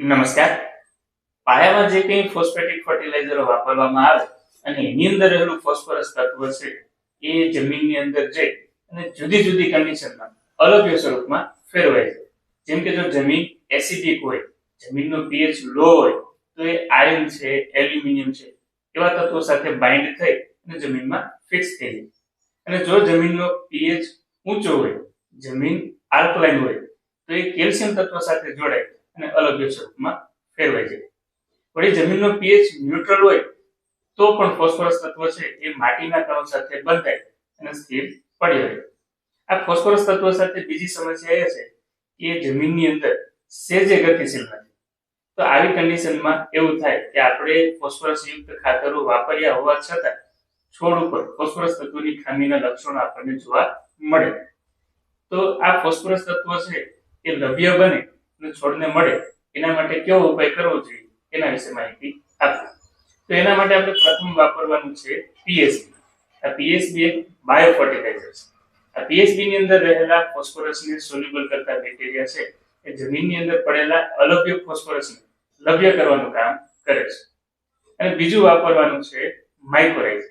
નમસ્કાર. પાયામાં જે કંઈ ફોસ્ફેટિક ફર્ટિલાઇઝરો વાપરવામાં આવે અને એની અંદર રહેલું ફોસ્ફરસ તત્વ છે, એ જમીનની અંદર જઈ અને જુદી જુદી કન્ડિશનમાં અલગ સ્વરૂપમાં ફેરવાય છે. જેમ કે જો જમીન એસિડિક હોય, જમીનનો પીએચ લો હોય, તો એ આયર્ન છે એલ્યુમિનિયમ છે, એવા તત્વો સાથે બાઇન્ડ થઈ અને જમીનમાં ફિક્સ થઈ જાય. અને જો જમીનનો પીએચ ઊંચો હોય, જમીન આલ્કલાઇન હોય, તો એ કેલ્શિયમ તત્વ સાથે જોડાય. અને અલગ સ્વરૂપમાં ફેરવાઈ જાય વળી જમીનનો પીએચ ન્યુટ્રલ હોય તો પણ ફોસ્ફરસ તત્વ છે એ માટીના કણો સાથે બંધાય અને સ્થિર પડી રહે. આ ફોસ્ફરસ તત્વ સાથે બીજી સમસ્યા એ છે કે જમીનની અંદર સેજે ગતિશીલ નથી. તો આવી કન્ડિશનમાં એવું થાય કે આપણે ફોસ્ફરસ યુક્ત ખાતરો વાપર્યા હોવા છતાં છોડ ઉપર ફોસ્ફરસ તત્વની ખામીના લક્ષણો આપણને જોવા મળે. તો આ ફોસ્ફરસ તત્વ છે એ લભ્ય બને અને છોડને મળે, એના માટે કેવો ઉપાય કરવો જોઈએ? એના વિશે માહિતી આપો. તો એના માટે આપણે પ્રથમ વાપરવાનું છે પીએસબી. આ પીએસબી એક બાયો છે. આ પીએસબી ની અંદર રહેલા ફોસ્ફરસને સોલ્યુબલ કરતા બેક્ટેરિયા છે. એ જમીનની અંદર પડેલા અલભ્ય ફોસ્ફરસને લભ્ય કરવાનું કામ કરે છે. અને બીજું વાપરવાનું છે માઇક્રોરાઇઝર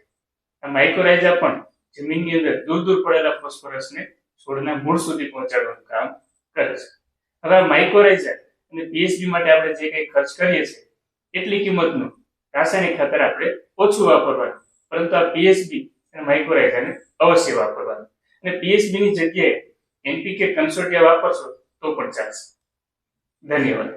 આ માઇકોરાઇઝા પણ જમીનની અંદર દૂર દૂર પડેલા ફોસ્ફરસને છોડના મૂળ સુધી પહોંચાડવાનું કામ કરે છે. હવે માઇકોરાઇઝર અને પીએસબી માટે આપણે જે કંઈ ખર્ચ કરીએ છીએ, એટલી કિંમતનું રાસાયણિક ખાતર આપણે ઓછું વાપરવાનું, પરંતુ આ પીએસબી અને માઇક્રોરાઇઝરને અવશ્ય વાપરવાનું. અને પીએસબીની જગ્યાએ એનપીકે કન્સોર્ટિયા વાપરશો તો પણ ચાલશે. ધન્યવાદ.